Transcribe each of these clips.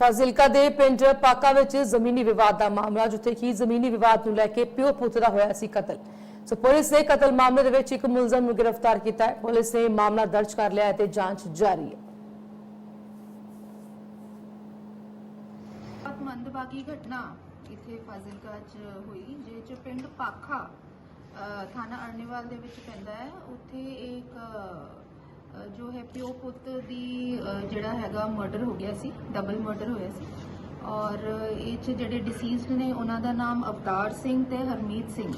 ਫਾਜ਼ਿਲਕਾ ਦੇ ਪਿੰਡ ਪਾਕਾ ਵਿੱਚ ਜ਼ਮੀਨੀ ਵਿਵਾਦ ਦਾ ਮਾਮਲਾ, ਜਿੱਥੇ ਕਿ ਜ਼ਮੀਨੀ ਵਿਵਾਦ ਨੂੰ ਲੈ ਕੇ ਪਿਓ ਪੁੱਤ ਦਾ ਹੋਇਆ ਸੀ ਕਤਲ। ਸੋ ਪੁਲਿਸ ਨੇ ਕਤਲ ਮਾਮਲੇ ਦੇ ਵਿੱਚ ਇੱਕ ਮੁਲਜ਼ਮ ਨੂੰ ਗ੍ਰਿਫਤਾਰ ਕੀਤਾ ਹੈ। ਪੁਲਿਸ ਨੇ ਮਾਮਲਾ ਦਰਜ ਕਰ ਲਿਆ ਹੈ ਤੇ ਜਾਂਚ ਜਾਰੀ ਹੈ। ਬਹੁਤ ਮੰਦਭਾਗੀ ਘਟਨਾ ਇੱਥੇ ਫਾਜ਼ਿਲਕਾ 'ਚ ਹੋਈ, ਜਿਹ 'ਚ ਪਿੰਡ ਪਾਖਾ ਥਾਣਾ ਅਰਨੀਵਾਲ ਦੇ ਵਿੱਚ ਪੈਂਦਾ ਹੈ। ਉੱਥੇ ਇੱਕ ਜੋ ਹੈ ਪਿਓ ਪੁੱਤ ਦੀ ਜਿਹੜਾ ਹੈਗਾ ਮਰਡਰ ਹੋ ਗਿਆ ਸੀ ਡਬਲ ਮਰਡਰ ਹੋਇਆ ਸੀ। ਔਰ ਇਹ 'ਚ ਜਿਹੜੇ ਡਿਸੀਜ਼ਡ ਨੇ, ਉਹਨਾਂ ਦਾ ਨਾਮ ਅਵਤਾਰ ਸਿੰਘ ਤੇ ਹਰਮੀਤ ਸਿੰਘ।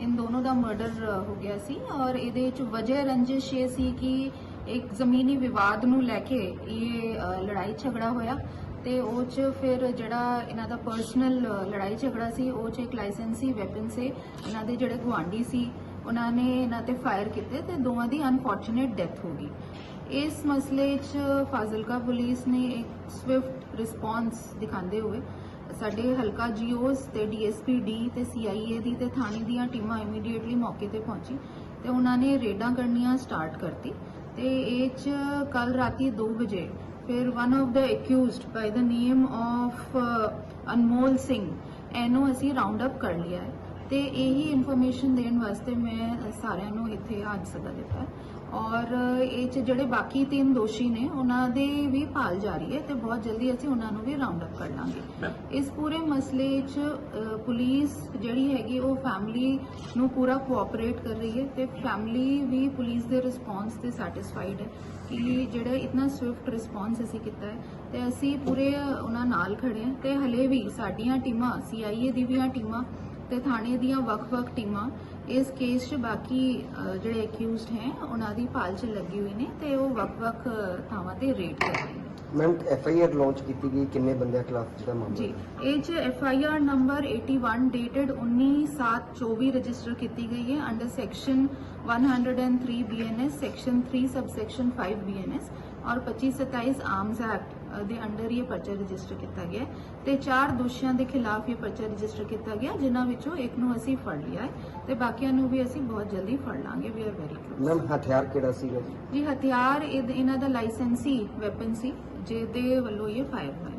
ਇਨ ਦੋਨੋਂ ਦਾ ਮਰਡਰ ਹੋ ਗਿਆ ਸੀ। ਔਰ ਇਹਦੇ 'ਚ ਵਜ੍ਹਾ ਰੰਜਿਸ਼ ਇਹ ਸੀ ਕਿ ਇੱਕ ਜ਼ਮੀਨੀ ਵਿਵਾਦ ਨੂੰ ਲੈ ਕੇ ਇਹ ਲੜਾਈ ਝਗੜਾ ਹੋਇਆ ਤੇ ਉਹ ਚ ਫਿਰ ਜਿਹੜਾ ਇਹਨਾਂ ਦਾ ਪਰਸਨਲ ਲੜਾਈ ਝਗੜਾ ਸੀ, ਉਹ ਚ ਇੱਕ ਲਾਇਸੈਂਸੀ ਵੈਪਨ ਸੇ। ਇਹਨਾਂ ਦੇ ਜਿਹੜੇ ਗਵਾਂਢੀ ਸੀ ਉਹਨਾਂ ਨੇ ਇਹਨਾਂ ਤੇ ਫਾਇਰ ਕੀਤੇ ਤੇ ਦੋਵਾਂ ਦੀ ਅਨਫੋਰਚੂਨੇਟ ਡੈਥ ਹੋ ਗਈ। ਇਸ ਮਸਲੇ 'ਚ ਫਾਜ਼ਿਲਕਾ ਪੁਲਿਸ ਨੇ ਇੱਕ ਸਵਿਫਟ ਰਿਸਪਾਂਸ ਦਿਖਾਉਂਦੇ ਹੋਏ ਸਾਡੇ ਹਲਕਾ ਜੀਓਸ ਤੇ ਡੀਐਸਪੀ ਡੀ ਤੇ ਸੀਆਈਏ ਦੀ ਤੇ ਥਾਣੇ ਦੀਆਂ ਟੀਮਾਂ ਇਮੀਡੀਏਟਲੀ ਮੌਕੇ ਤੇ ਪਹੁੰਚੀ ਤੇ ਉਹਨਾਂ ਨੇ ਰੇਡਾਂ ਕਰਨੀਆਂ ਸਟਾਰਟ ਕਰਤੀ ਤੇ ਇਹ 'ਚ ਕੱਲ ਰਾਤੀ 2 ਵਜੇ ਫਿਰ one of the accused by the name of Anmol Singh, ਇਹਨੂੰ ਅਸੀਂ ਰਾਉਂਡ ਅਪ ਕਰ ਲਿਆ ਹੈ। ਤੇ ਇਹੀ ਇਨਫੋਰਮੇਸ਼ਨ ਦੇਣ ਵਾਸਤੇ ਮੈਂ ਸਾਰਿਆਂ ਨੂੰ ਇੱਥੇ ਅੱਜ ਸੱਦਾ ਦਿੱਤਾ। ਔਰ ਇਹ ਚ ਜਿਹੜੇ ਬਾਕੀ ਤਿੰਨ ਦੋਸ਼ੀ ਨੇ ਉਹਨਾਂ ਦੇ ਵੀ ਭਾਲ ਜਾਰੀ ਹੈ ਤੇ ਬਹੁਤ ਜਲਦੀ ਅਸੀਂ ਉਹਨਾਂ ਨੂੰ ਵੀ ਰਾਉਂਡ ਅਪ ਕਰ ਲਾਂਗੇ। ਇਸ ਪੂਰੇ ਮਸਲੇ 'ਚ ਪੁਲਿਸ ਜਿਹੜੀ ਹੈਗੀ ਉਹ ਫੈਮਿਲੀ ਨੂੰ ਪੂਰਾ ਕੋਆਪਰੇਟ ਕਰ ਰਹੀ ਹੈ ਤੇ ਫੈਮਿਲੀ ਵੀ ਪੁਲਿਸ ਦੇ ਰਿਸਪੌਂਸ ਤੇ ਸੈਟੀਸਫਾਈਡ ਹੈ ਕਿ ਜਿਹੜਾ ਇਤਨਾ ਸਵਿਫਟ ਰਿਸਪੌਂਸ ਅਸੀਂ ਕੀਤਾ ਹੈ ਤੇ ਅਸੀਂ ਪੂਰੇ ਉਹਨਾਂ ਨਾਲ ਖੜੇ ਹਾਂ ਤੇ ਹਲੇ ਵੀ ਸਾਡੀਆਂ ਟੀਮਾਂ ਸੀਆਈਏ ਦੀ ਵੀ ਟੀਮਾਂ ਤੇ ਥਾਣੇ ਦੀਆਂ ਵੱਖ-ਵੱਖ ਟੀਮਾਂ ਇਸ ਕੇਸ 'ਚ ਬਾਕੀ ਜਿਹੜੇ ਅਕਿਊਜ਼ਡ ਹੈ ਉਹਨਾਂ ਦੀ ਭਾਲ 'ਚ ਲੱਗੀ ਹੋਈ ਨੇ ਤੇ ਉਹ ਵੱਖ-ਵੱਖ ਥਾਵਾਂ ਤੇ ਰੇਡ ਕਰ ਰਹੇ ਨੇ। Ma'am F I R launch ਕੀਤੀ ਗਈ ਕਿੰਨੇ ਬੰਦਿਆਂ ਖਿਲਾਫ ਜਿਹੜਾ ਮਾਮਲਾ ਜੀ ਇਹ ਚ F I R number 81 dated 19/7/24 register ਕੀਤੀ ਗਈ ਹੈ under section 103 BNS section 3 subsection 5 BNS ਔਰ 2527 ਆਰਮਸ ਐਕਟ ਦੇ ਅੰਡਰ ਇਹ ਪਰਚਾ ਰਜਿਸਟਰ ਕੀਤਾ ਗਿਆ ਤੇ ਚਾਰ ਦੋਸ਼ੀਆਂ ਦੇ ਖਿਲਾਫ ਇਹ ਪਰਚਾ ਰਜਿਸਟਰ ਕੀਤਾ ਗਿਆ ਜਿਨ੍ਹਾਂ ਵਿੱਚੋਂ ਇੱਕ ਨੂੰ ਅਸੀਂ ਫੜ ਲਿਆ ਹੈ ਤੇ ਬਾਕੀਆਂ ਨੂੰ ਵੀ ਅਸੀਂ ਬਹੁਤ ਜਲਦੀ ਫੜ ਲਾਂਗੇ we are very close ma'am ਹਥਿਆਰ ਕਿਹੜਾ ਸੀਗਾ ਜੀ? ਜੀ ਹਥਿਆਰ ਇਹ- ਇਹਨਾਂ ਦਾ ਲਾਇਸੈਂਸੀ ਵੈਪਨ ਸੀ ਜਿਹਦੇ ਵੱਲੋਂ ਇਹ ਫਾਇਰ ਹੋਇਆ।